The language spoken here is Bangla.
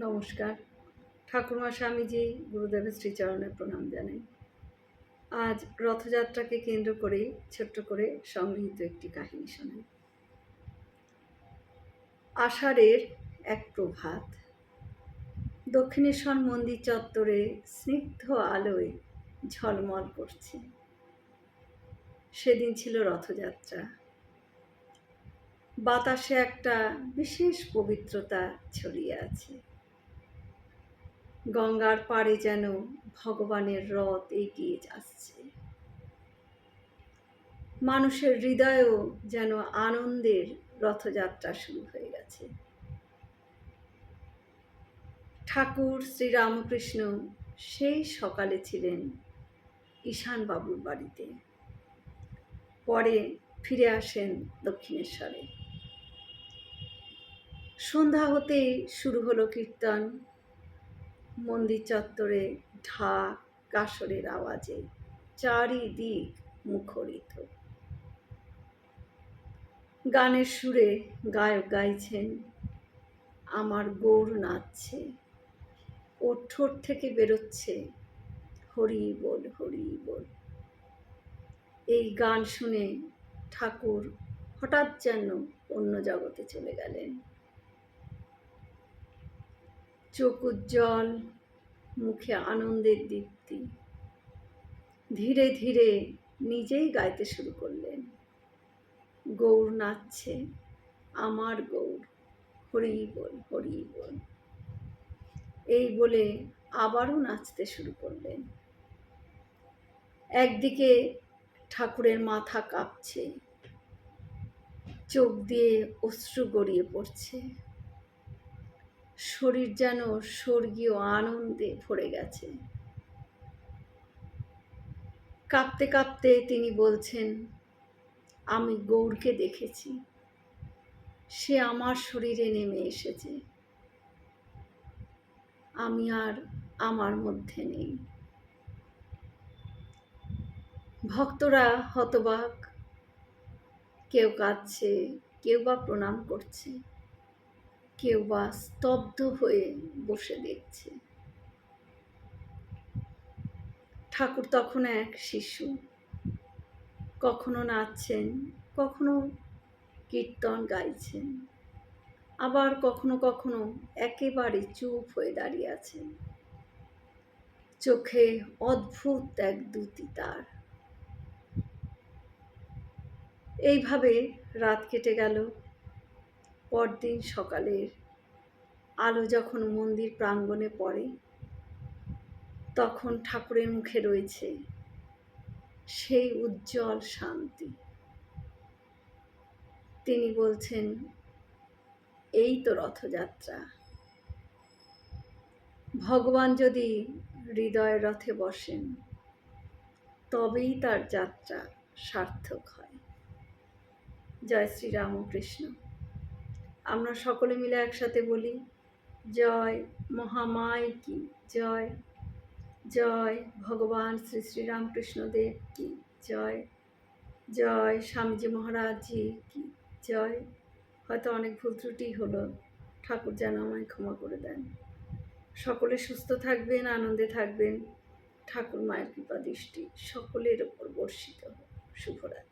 নমস্কার। ঠাকুরমা স্বামীজি গুরুদেবের শ্রীচরণে প্রণাম জানাই। আজ রথযাত্রাকে কেন্দ্র করেই ছোট্ট করে সংগৃহীত একটি কাহিনী শোনাই। আষাঢ়ের এক প্রভাত। দক্ষিণেশ্বর মন্দির চত্বরে স্নিগ্ধ আলোয় ঝলমল করছে। সেদিন ছিল রথযাত্রা। বাতাসে একটা বিশেষ পবিত্রতা ছড়িয়ে আছে। গঙ্গার পাড়ে যেন ভগবানের রথ এগিয়ে যাচ্ছে। মানুষের হৃদয়েও যেন আনন্দের রথযাত্রা শুরু হয়ে গেছে। ঠাকুর শ্রীরামকৃষ্ণ সেই সকালে ছিলেন ঈশান বাবুর বাড়িতে। পরে ফিরে আসেন দক্ষিণেশ্বরে। সন্ধ্যা হতেই শুরু হলো কীর্তন। মন্দির চত্বরে ঢাক কাসরের আওয়াজে চারিদিক মুখরিত। গানের সুরে গায়ক গাইছেন, আমার গৌর নাচছে ওর ঠোঁট থেকে বেরোচ্ছে, হরি বল হরি বল। এই গান শুনে ঠাকুর হঠাৎ যেন অন্য জগতে চলে গেলেন। চোখ উজ্জ্বল, মুখে আনন্দের দীপ্তি। ধীরে ধীরে নিজেই গাইতে শুরু করলেন। গৌর নাচছে, আমার গৌর, হরি বল হরি বল। এই বলে আবারও নাচতে শুরু করলেন। একদিকে ঠাকুরের মাথা কাঁপছে, চোখ দিয়ে অশ্রু গড়িয়ে পড়ছে। শরীর যেন স্বর্গীয় আনন্দে ভরে গেছে। কাঁপতে কাঁপতে তিনি বলছেন, আমি গৌরকে দেখেছি। সে আমার শরীরে নেমে এসেছে। আমি আর আমার মধ্যে নেই। ভক্তরা হতবাক। কেউ কাঁদছে, কেউ বা প্রণাম করছে। কেউ বা স্তব্ধ হয়ে বসে দেখছে। ঠাকুর তখন এক শিশু। কখনো নাচছেন, কখনো কীর্তন গাইছেন। আবার কখনো কখনো একেবারে চুপ হয়ে দাঁড়িয়ে আছেন। চোখে অদ্ভুত এক দুতি তার। এইভাবে রাত কেটে গেল। পরদিন সকালের আলো যখন মন্দির প্রাঙ্গণে পড়ে, তখন ঠাকুরের মুখে রয়েছে সেই উজ্জ্বল শান্তি। তিনি বলছেন, এই তো রথযাত্রা। ভগবান যদি হৃদয়ের রথে বসেন, তবেই তার যাত্রা সার্থক হয়। জয় শ্রী রামকৃষ্ণ। আমরা সকলে মিলে একসাথে বলি, জয় মহামায় কি? জয় জয় ভগবান শ্রী শ্রীরামকৃষ্ণদেব কি? জয় জয় স্বামীজি মহারাজজি কি? জয়। হয়তো অনেক ভুল ত্রুটি হলো, ঠাকুর যেন আমায় ক্ষমা করে দেন। সকলে সুস্থ থাকবেন, আনন্দে থাকবেন। ঠাকুর মায়ের কৃপা দৃষ্টি সকলের ওপর বর্ষিত হোক। শুভরাত্রি।